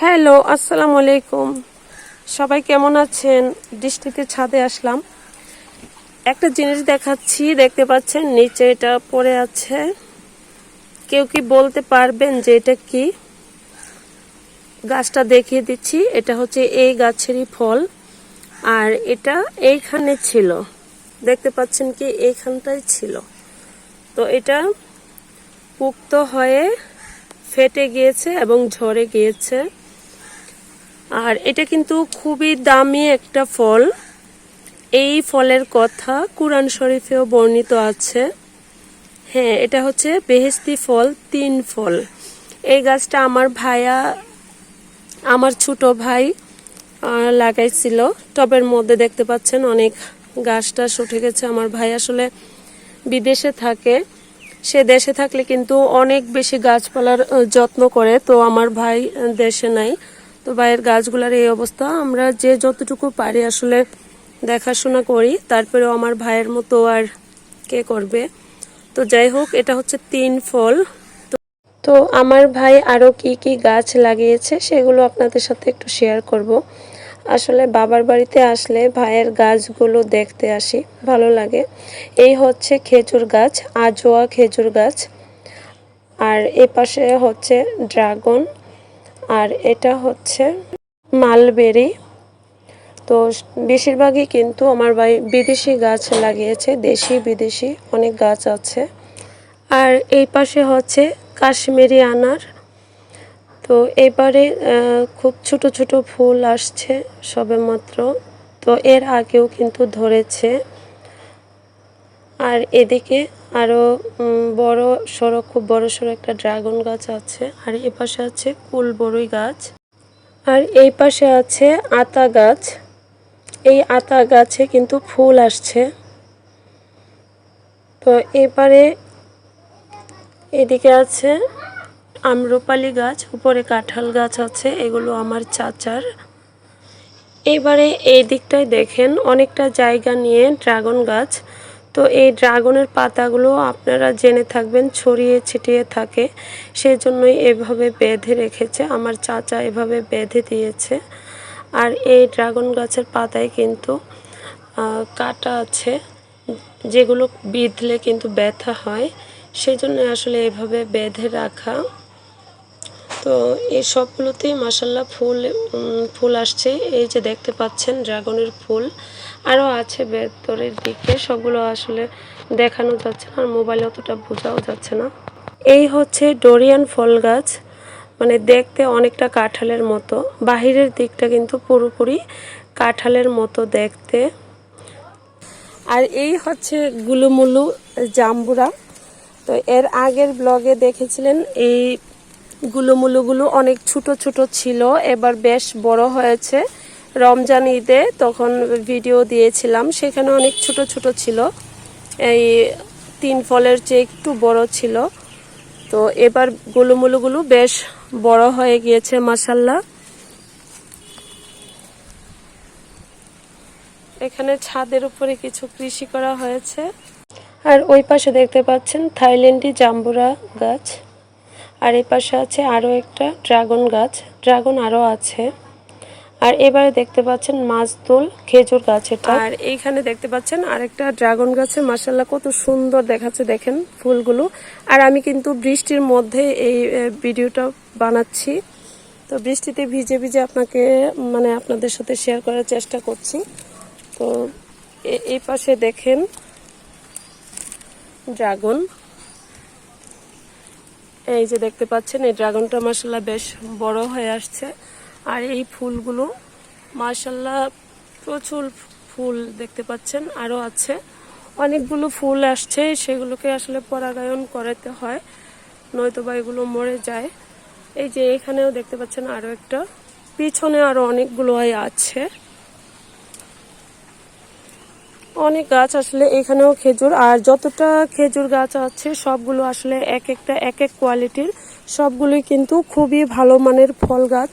Hello আসসালামু আলাইকুম সবাই কেমন আছেন? বৃষ্টিতে ছাদে আসলাম। একটা জিনিস দেখাচ্ছি, দেখতে পাচ্ছেন? নিচে এটা পড়ে আছে। কেউ কি বলতে পারবেন যে এটা কি? গাছটা দেখিয়ে দিচ্ছি, এটা হচ্ছে এই গাছেরই ফল। আর এটা এইখানে ছিল। দেখতে পাচ্ছেন কি? এইখানটাই ছিল। তো এটা পুক্ত হয়ে ফেটে গিয়েছে এবং ঝরে গিয়েছে। আর এটা কিন্তু খুবই দামি একটা ফল। এই ফলের কথা কোরআন শরীফেও বর্ণিত আছে। হ্যাঁ এটা হচ্ছে বেহেস্তি ফল, তিন ফল। এই গাছটা আমার ভাইয়া, আমার ছোট ভাই লাগাইছিল। টবের মধ্যে দেখতে পাচ্ছেন অনেক গাছ টাছ উঠে গেছে। আমার ভাই আসলে বিদেশে থাকে। সে দেশে থাকলে কিন্তু অনেক বেশি গাছপালার যত্ন করে। তো আমার ভাই দেশে নাই। তো ভাইয়ের গাছগুলোর এই অবস্থা। আমরা যে যতটুকু পারি আসলে দেখাশোনা করি, তারপরেও আমার ভাইয়ের মতো আর কে করবে? তো যাই হোক, এটা হচ্ছে তিন ফল। তো আমার ভাই আরও কি কি গাছ লাগিয়েছে সেগুলো আপনাদের সাথে একটু শেয়ার করব। আসলে বাবার বাড়িতে আসলে ভাইয়ের গাছগুলো দেখতে আসি, ভালো লাগে। এই হচ্ছে খেজুর গাছ, আজোয়া খেজুর গাছ। আর এ পাশে হচ্ছে ড্রাগন। আর এটা হচ্ছে মালবেরি। তো বেশিরভাগই কিন্তু আমার ভাই বিদেশি গাছ লাগিয়েছে, দেশি বিদেশি অনেক গাছ আছে। আর এই পাশে হচ্ছে কাশ্মীরি আনার। তো এবারে খুব ছোট ছোট ফুল আসছে সবে মাত্র তো এর আগেও কিন্তু ধরেছে। আর এদিকে আরও বড় সড়ো, খুব বড় সড়ো একটা ড্রাগন গাছ আছে। আর এ পাশে আছে কুল বড়ই গাছ। আর এই পাশে আছে আতা গাছ। এই আতা গাছে কিন্তু ফুল আসছে। তো এবারে এদিকে আছে আম্রপালি গাছ, উপরে কাঁঠাল গাছ আছে, এগুলো আমার চাচার। এবারে এই দিকটায় দেখেন, অনেকটা জায়গা নিয়ে ড্রাগন গাছ। তো এই ড্রাগনের পাতাগুলো আপনারা জেনে থাকবেন, ছড়িয়ে ছিটিয়ে থাকে। সেই জন্যই এভাবে বেঁধে রেখেছে, আমার চাচা এভাবে বেঁধে দিয়েছে। আর এই ড্রাগন গাছের পাতায় কিন্তু কাটা আছে, যেগুলো বিঁধলে কিন্তু ব্যথা হয়। সেই জন্য আসলে এভাবে বেঁধে রাখা তো এই সবগুলোতেই মাসাল্লাহ ফুল ফুল আসছে। এই যে দেখতে পাচ্ছেন ড্রাগনের ফুল। আরও আছে ভেতরের দিকে। সবগুলো আসলে দেখানো যাচ্ছে না, আর মোবাইলে অতটা বোঝাও যাচ্ছে না। এই হচ্ছে ডোরিয়ান ফল গাছ। মানে দেখতে অনেকটা কাঁঠালের মতো। বাহিরের দিকটা কিন্তু পুরোপুরি কাঁঠালের মতো দেখতে। আর এই হচ্ছে গুলুমুলু জাম্বুরা। তো এর আগের ব্লগে দেখেছিলেন এই গুলুমুলুগুলো অনেক ছোট ছোট ছিল, এবার বেশ বড় হয়েছে। রমজান ঈদে তখন ভিডিও দিয়েছিলাম, সেখানে অনেক ছোট ছোট ছিল। এই তিন ফলের চেয়ে একটু বড় ছিল। তো এবার গুলুমুলুগুলো বেশ বড় হয়ে গিয়েছে মাসাল্লাহ এখানে ছাদের উপরে কিছু কৃষি করা হয়েছে। আর ওই পাশে দেখতে পাচ্ছেন থাইল্যান্ডি জাম্বুরা গাছ। আর এই পাশে আছে আরও একটা ড্রাগন গাছ। ড্রাগন আরও আছে। আর এবারে দেখতে পাচ্ছেন মাছদুল খেজুর গাছ এটা। আর এইখানে দেখতে পাচ্ছেন আরেকটা ড্রাগন গাছে মাসাল্লাহ কত সুন্দর দেখাচ্ছে দেখেন ফুলগুলো। আর আমি কিন্তু বৃষ্টির মধ্যে এই ভিডিওটা বানাচ্ছি। তো বৃষ্টিতে ভিজে ভিজে আপনাকে মানে আপনাদের সাথে শেয়ার করার চেষ্টা করছি। তো এ- এই পাশে দেখেন ড্রাগন। এই যে দেখতে পাচ্ছেন, এই ড্রাগনটা মাসাল্লাহ বেশ বড় হয়ে আসছে। আর এই ফুলগুলো মাসাল্লাহ প্রচুর ফুল দেখতে পাচ্ছেন, আরও আছে। অনেকগুলো ফুল আসছে, সেগুলোকে আসলে পরাগায়ন করাতে হয়, নয়তো বা এগুলো মরে যায়। এই যে এখানেও দেখতে পাচ্ছেন আরও একটা, পিছনে আরও অনেকগুলো আছে। অনেক গাছ আসলে এখানেও খেজুর, আর যতটা খেজুর গাছ আছে, সবগুলো আসলে এক একটা এক এক কোয়ালিটির। সবগুলোই কিন্তু খুবই ভালো মানের ফল গাছ।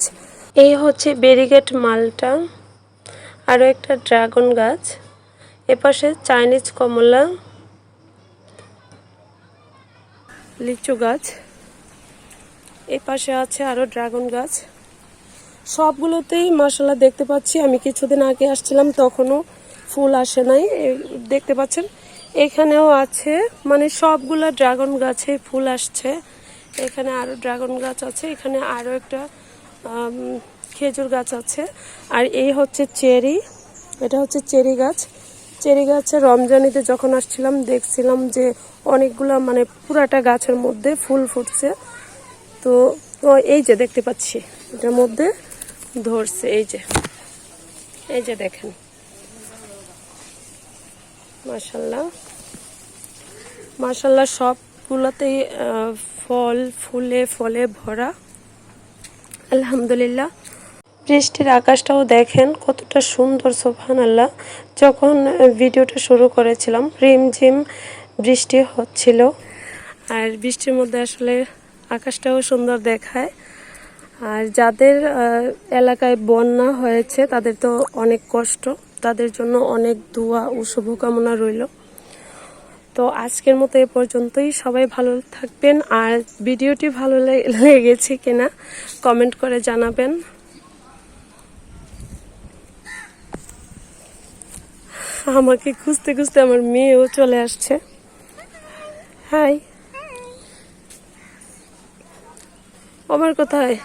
এই হচ্ছে বেরিগেট মালটা। আরও একটা ড্রাগন গাছ। এপাশে চাইনিজ কমলা। লিচু গাছ। এই পাশে আছে আরও ড্রাগন গাছ। সবগুলোতেই মশলা দেখতে পাচ্ছি। আমি কিছুদিন আগে আসছিলাম, তখনও ফুল আসে নাই দেখতে পাচ্ছেন। এখানেও আছে মানে সবগুলো ড্রাগন গাছে ফুল আসছে। এখানে আরও ড্রাগন গাছ আছে, এখানে আরও একটা খেজুর গাছ আছে। আর এই হচ্ছে চেরি, এটা হচ্ছে চেরি গাছ। চেরি গাছে রমজানিতে যখন আসছিলাম, দেখছিলাম যে অনেকগুলো মানে পুরাটা গাছের মধ্যে ফুল ফুটছে। তো এই যে দেখতে পাচ্ছি, এটার মধ্যে ধরছে, এই যে এই যে দেখেন। মাশাল্লাহ মাশাল্লাহ সবগুলোতেই ফল, ফুলে, ফলে ভরা। আলহামদুলিল্লাহ। বৃষ্টির আকাশটাও দেখেন কতটা সুন্দর সোফান আল্লাহ যখন ভিডিওটা শুরু করেছিলাম, রিমঝিম বৃষ্টি হচ্ছিল। আর বৃষ্টির মধ্যে আসলে আকাশটাও সুন্দর দেখায়। আর যাদের এলাকায় বন্যা হয়েছে, তাদের তো অনেক কষ্ট। তাদের জন্য অনেক দোয়া ও শুভকামনা রইল। তো আজকের মতো এ পর্যন্তই। সবাই ভালো থাকবেন। আর ভিডিওটি ভালো লেগেছে কিনা কমেন্ট করে জানাবেন। আমাকে খুঁজতে খুঁজতে আমার মেয়েও চলে আসছে। হাই। আমার কোথায়?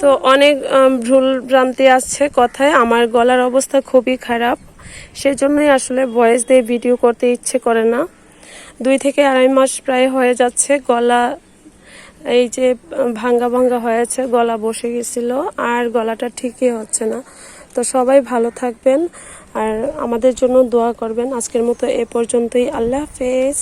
তো অনেক ভুল ভ্রান্তি আসছে কথায়। আমার গলার অবস্থা খুবই খারাপ। সেজন্যই আসলে ভয়েস দিয়ে ভিডিও করতে ইচ্ছে করে না। দুই থেকে আড়াই মাস প্রায় হয়ে যাচ্ছে। গলা এই যে ভাঙ্গা ভাঙ্গা হয়েছে, গলা বসে গেছিল, আর গলাটা ঠিকই হচ্ছে না। তো সবাই ভালো থাকবেন, আর আমাদের জন্য দোয়া করবেন। আজকের মতো এ পর্যন্তই। আল্লাহ হাফেজ।